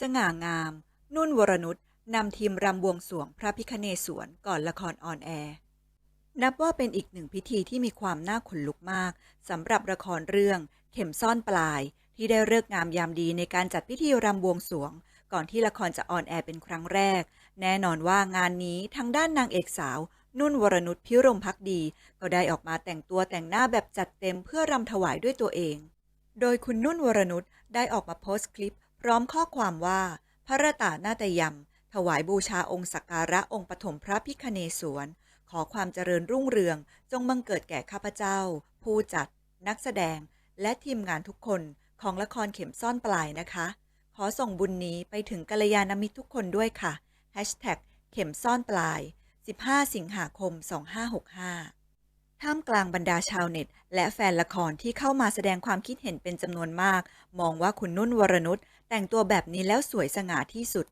สง่างาม นุ่นวรนุชนำทีมรำบวงสวงพระพิคเนศวรก่อนละครออนแอร์ นับว่าเป็นอีกหนึ่งพิธีที่มีความน่าขนลุกมากสำหรับละครเรื่อง เข็มซ่อนปลาย ที่ได้เลิกงามยามดีในการจัดพิธีรำบวงสวง ก่อนที่ละครจะออนแอร์เป็นครั้งแรก แน่นอนว่างานนี้ทางด้านนางเอกสาว นุ่นวรนุชพิรมพักดี ก็ได้ออกมาแต่งตัวแต่งหน้าแบบจัดเต็มเพื่อรำถวายด้วยตัวเอง โดยคุณนุ่นวรนุชได้ออกมาโพสต์คลิป พร้อมข้อความว่า พระตานาตยำถวายบูชาองค์สักการะองค์ปฐมพระพิคเนศวร ขอความเจริญรุ่งเรือง จงบังเกิดแก่ข้าพเจ้า ผู้จัด นักแสดง และทีมงานทุกคนของละครเข็มซ่อนปลายนะคะ ขอส่งบุญนี้ไปถึงกัลยาณมิตรทุกคนด้วยค่ะ Hashtag เข็มซ่อนปลาย 15 สิงหาคม 2565 ท่ามกลางบรรดาชาวเน็ต และแฟนละครที่เข้ามาแสดงความคิดเห็นเป็นจำนวนมาก มองว่าคุณนุ่นวรนุชแต่งตัวแบบนี้แล้วสวยสง่าที่สุด